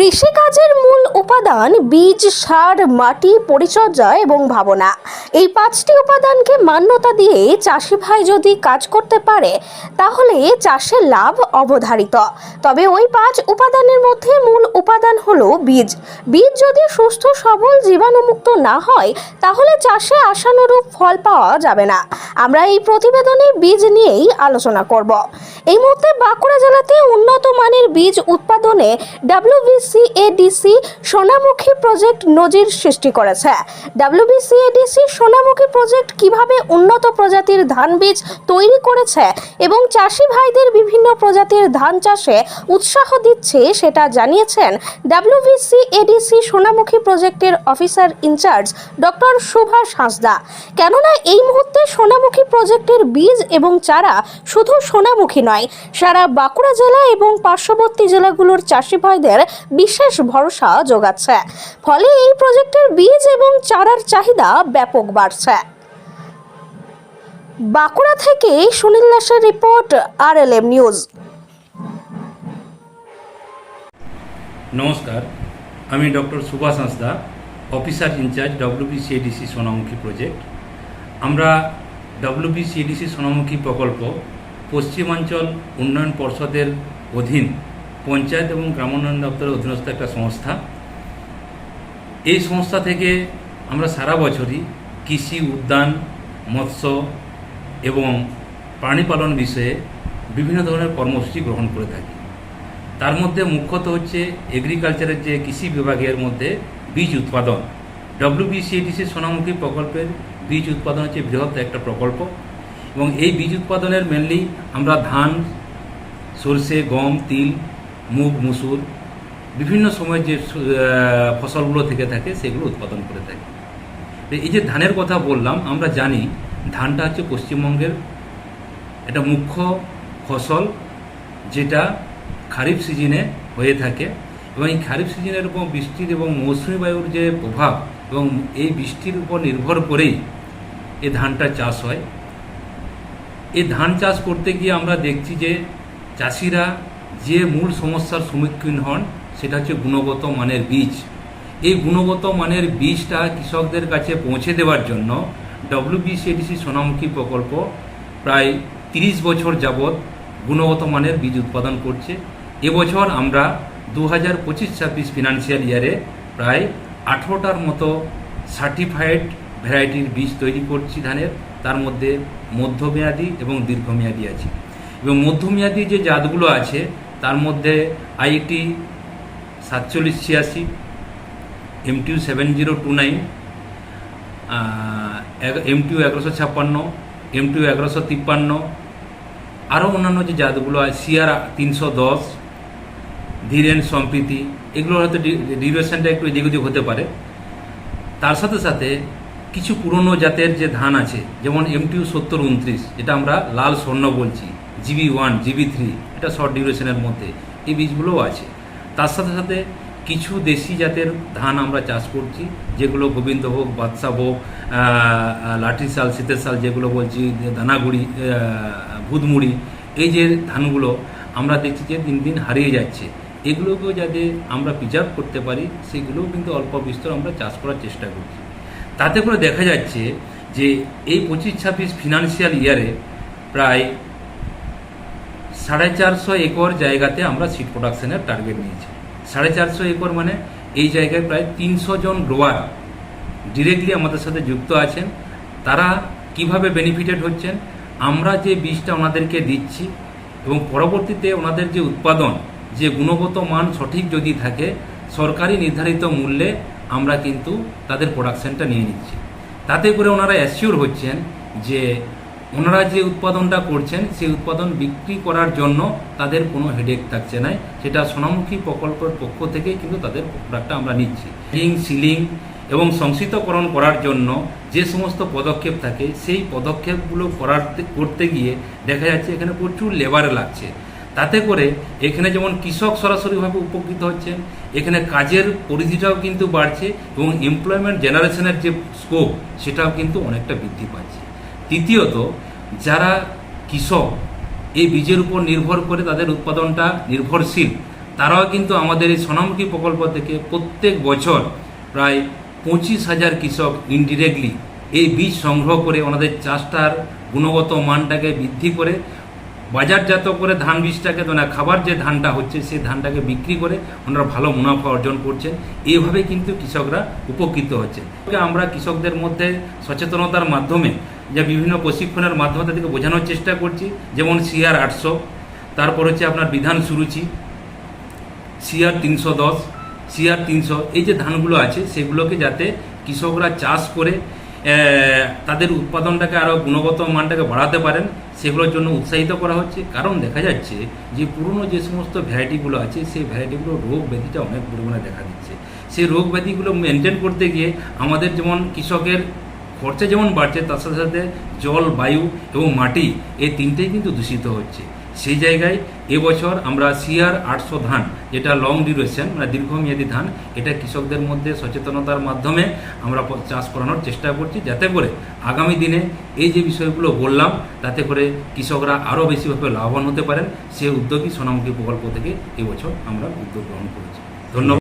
কৃষিকাজের মূল উপাদান বীজ, সার, মাটি, পরিচর্যা এবং ভাবনা। এই পাঁচটি উপাদানকে মান্যতা দিয়ে চাষি ভাই যদি কাজ করতে পারে, তাহলে চাষের লাভ অবধারিত। তবে ওই পাঁচ উপাদানের মধ্যে মূল উপাদান হলো বীজ। বীজ যদি সুস্থ, সবল, জীবাণুমুক্ত না হয়, তাহলে চাষে আশানুরূপ ফল পাওয়া যাবে না। আমরা এই প্রতিবেদনে বীজ নিয়েই আলোচনা করব। এই মুহূর্তে বাঁকুড়া জেলাতে উন্নত মানের বীজ উৎপাদনে ডাব্লিউবিসিএডিসি সোনামুখী প্রজেক্ট নজির সৃষ্টি করেছে। ডাব্লিউবিসিএডিসি সোনামুখী প্রজেক্ট কীভাবে উন্নত প্রজাতির ধান বীজ তৈরি করেছে এবং চাষি ভাইদের বিভিন্ন প্রজাতির ধান চাষে উৎসাহ দিচ্ছে সেটা জানিয়েছেন ডাব্লিউবিসিএডিসি সোনামুখী প্রজেক্টের officer in charge doctor Subhash Hansda. কেননা এই মুহূর্তে সোনামুখী প্রজেক্টের বীজ এবং চারা শুধু সোনামুখী নয় সারা বাঁকুড়া জেলা এবং পার্শ্ববর্তী জেলাগুলোর চাষি ভাইদের বিশেষ ভরসা যোগাচ্ছে। ফলে এই প্রজেক্টের বীজ এবং চারার চাহিদা ব্যাপক বাড়ছে। বাঁকুড়া থেকে সুনীল দাসের report R L M news. নমস্কার, আমি doctor Subhash Hansda, officer in charge WBCADC Sonamukhi project. আমরা ডব্লিউবিসিএডিসি সোনামুখী প্রকল্প পশ্চিমাঞ্চল উন্নয়ন পর্ষদের অধীন পঞ্চায়েত এবং গ্রামোন্নয়ন দপ্তরের অধীনস্থ একটা সংস্থা। এই সংস্থা থেকে আমরা সারা বছরই কৃষি উদ্যান, মৎস্য এবং প্রাণী পালন বিষয়ে বিভিন্ন ধরনের কর্মসূচি গ্রহণ করে থাকি। তার মধ্যে মুখ্যত হচ্ছে এগ্রিকালচারের যে কৃষি বিভাগের মধ্যে বীজ উৎপাদন। ডব্লিউবিসিএডিসি সোনামুখী প্রকল্পের বীজ উৎপাদন হচ্ছে বৃহৎ একটা প্রকল্প। এবং এই বীজ উৎপাদনের মেনলি আমরা ধান, সর্ষে, গম, তিল, মুগ, মুসুর, বিভিন্ন সময় যে ফসলগুলো থেকে থাকে সেগুলো উৎপাদন করে থাকি। এই যে ধানের কথা বললাম, আমরা জানি ধানটা হচ্ছে পশ্চিমবঙ্গের এটা মুখ্য ফসল যেটা খারিফ সিজনে হয়ে থাকে এবং এই খারিফ সিজনের উপর বৃষ্টির এবং মৌসুমী বায়ুর যে প্রভাব এবং এই বৃষ্টির উপর নির্ভর করেই এই ধানটা চাষ হয়। এই ধান চাষ করতে গিয়ে আমরা দেখছি যে চাষিরা যে মূল সমস্যার সম্মুখীন হন সেটা হচ্ছে গুণগত মানের বীজ। এই গুণগত মানের বীজটা কৃষকদের কাছে পৌঁছে দেওয়ার জন্য ডব্লিউবিসিএডিসি সোনামুখী প্রকল্প প্রায় তিরিশ বছর যাবৎ গুণগত মানের বীজ উৎপাদন করছে। এবছর আমরা দু হাজার পঁচিশ ছাব্বিশ ফিনান্সিয়াল ইয়ারে প্রায় আঠেরোটার মতো সার্টিফাইড ভ্যারাইটির বীজ তৈরি করছি ধানের। তার মধ্যে মধ্যমেয়াদী এবং দীর্ঘমেয়াদী আছে। এবং মধ্যমেয়াদী যে জাতগুলো আছে, তার মধ্যে আইটি সাতচল্লিশ ছিয়াশি, MTU seven zero two nine MTU এগারোশো ছাপ্পান্ন, এমটিউ এগারোশো তিপ্পান্ন, আরও অন্যান্য যে জাতগুলো আছে সিআর তিনশো দশ, ধীরেন সম্প্রীতি, এগুলো হয়তো ডিউরেশনটা একটু এদিক ওদিক হতে পারে। তার সাথে সাথে কিছু পুরনো জাতের যে ধান আছে, যেমন এমটিউ সত্তর উনত্রিশ, যেটা আমরা লাল স্বর্ণ বলছি জিবি ওয়ান জিবি থ্রি এটা শর্ট ডিউরেশনের মধ্যে এই বীজগুলোও আছে। তার সাথে সাথে কিছু দেশি জাতের ধান আমরা চাষ করছি, যেগুলো গোবিন্দভোগ, বাদশাভোগ লাঠি শাল, শীতের শাল যেগুলো বলছি, দানাগুড়ি ভূতমুড়ি, এই যে ধানগুলো আমরা দেখছি যে দিন দিন হারিয়ে যাচ্ছে। এগুলোকেও যাতে আমরা প্রিজার্ভ করতে পারি, সেগুলোও কিন্তু অল্প বিস্তর আমরা চাষ করার চেষ্টা করছি। তাতে করে দেখা যাচ্ছে যে এই পঁচিশ ছাব্বিশ ফিনান্সিয়াল ইয়ারে প্রায় সাড়ে চারশো একর জায়গাতে আমরা সিড প্রোডাকশনের টার্গেট নিয়েছি। সাড়ে চারশো একর মানে এই জায়গায় প্রায় তিনশো জন গ্রোয়ার ডিরেক্টলি আমাদের সাথে যুক্ত আছেন। তারা কীভাবে বেনিফিটেড হচ্ছেন? আমরা যে বীজটা ওনাদেরকে দিচ্ছি এবং পরবর্তীতে ওনাদের যে উৎপাদন, যে গুণগত মান সঠিক যদি থাকে, সরকারি নির্ধারিত মূল্যে আমরা কিন্তু তাদের প্রোডাকশনটা নিয়ে নিচ্ছি। তাতে করে ওনারা অ্যাসিওর হচ্ছেন যে ওনারা যে উৎপাদনটা করছেন, সেই উৎপাদন বিক্রি করার জন্য তাদের কোনো হেডেক থাকছে না সেটা সোনামুখী প্রকল্পের পক্ষ থেকেই কিন্তু তাদের প্রোডাক্টটা আমরা নিচ্ছি। রিং সিলিং এবং সংসিতকরণ করার জন্য যে সমস্ত পদক্ষেপ থাকে, সেই পদক্ষেপগুলো করার করতে গিয়ে দেখা যাচ্ছে এখানে প্রচুর লেবার লাগছে। তাতে করে এখানে যেমন কৃষক সরাসরিভাবে উপকৃত হচ্ছেন, এখানে কাজের পরিধিটাও কিন্তু বাড়ছে এবং এমপ্লয়মেন্ট জেনারেশনের যে স্কোপ সেটাও কিন্তু অনেকটা বৃদ্ধি পাচ্ছে। তৃতীয়ত, যারা কৃষক, এই বীজের উপর নির্ভর করে তাদের উৎপাদনটা নির্ভরশীল, তারাও কিন্তু আমাদের এই সোনামুখী প্রকল্প থেকে প্রত্যেক বছর প্রায় পঁচিশ হাজার কৃষক ইনডিরেক্টলি এই বীজ সংগ্রহ করে ওনাদের চাষটার গুণগত মানটাকে বৃদ্ধি করে বাজারজাত করে ধান বীজটাকে মানে খাবার যে ধানটা হচ্ছে সেই ধানটাকে বিক্রি করে ওনারা ভালো মুনাফা অর্জন করছেন। এইভাবে কিন্তু কৃষকরা উপকৃত হচ্ছে। আমরা কৃষকদের মধ্যে সচেতনতার মাধ্যমে যে বিভিন্ন প্রশিক্ষণের মাধ্যমে তাদেরকে বোঝানোর চেষ্টা করছি। যেমন সিআর আটশো, তারপর হচ্ছে আপনার বিধান সুরুচি, সিআর তিনশো দশ, সিআর তিনশো, এই যে ধানগুলো আছে, সেগুলোকে যাতে কৃষকরা চাষ করে তাদের উৎপাদনটাকে আরও গুণগত মানটাকে বাড়াতে পারেন, সেগুলোর জন্য উৎসাহিত করা হচ্ছে। কারণ দেখা যাচ্ছে যে, পুরনো যে সমস্ত ভ্যারাইটিগুলো আছে, সেই ভ্যারাইটিগুলো রোগ ব্যাধিটা অনেক পরিমাণে দেখা দিচ্ছে। সেই রোগ ব্যাধিগুলো মেনটেন করতে গিয়ে আমাদের যেমন কৃষকের খরচা যেমন বাড়ছে, তার সাথে সাথে জল, বায়ু এবং মাটি, এই তিনটেই কিন্তু দূষিত হচ্ছে। সেই জায়গায় এবছর আমরা সিআর আটশো ধান, যেটা লং ডিউরেশন মানে দীর্ঘমেয়াদী ধান, এটা কৃষকদের মধ্যে সচেতনতার মাধ্যমে আমরা চাষ করানোর চেষ্টা করছি, যাতে করে আগামী দিনে এই যে বিষয়গুলো বললাম, তাতে করে কৃষকরা আরও বেশিভাবে লাভবান হতে পারেন, সে উদ্যোগই সোনামুখী প্রকল্প থেকে এবছর আমরা উদ্যোগ গ্রহণ করেছি। ধন্যবাদ।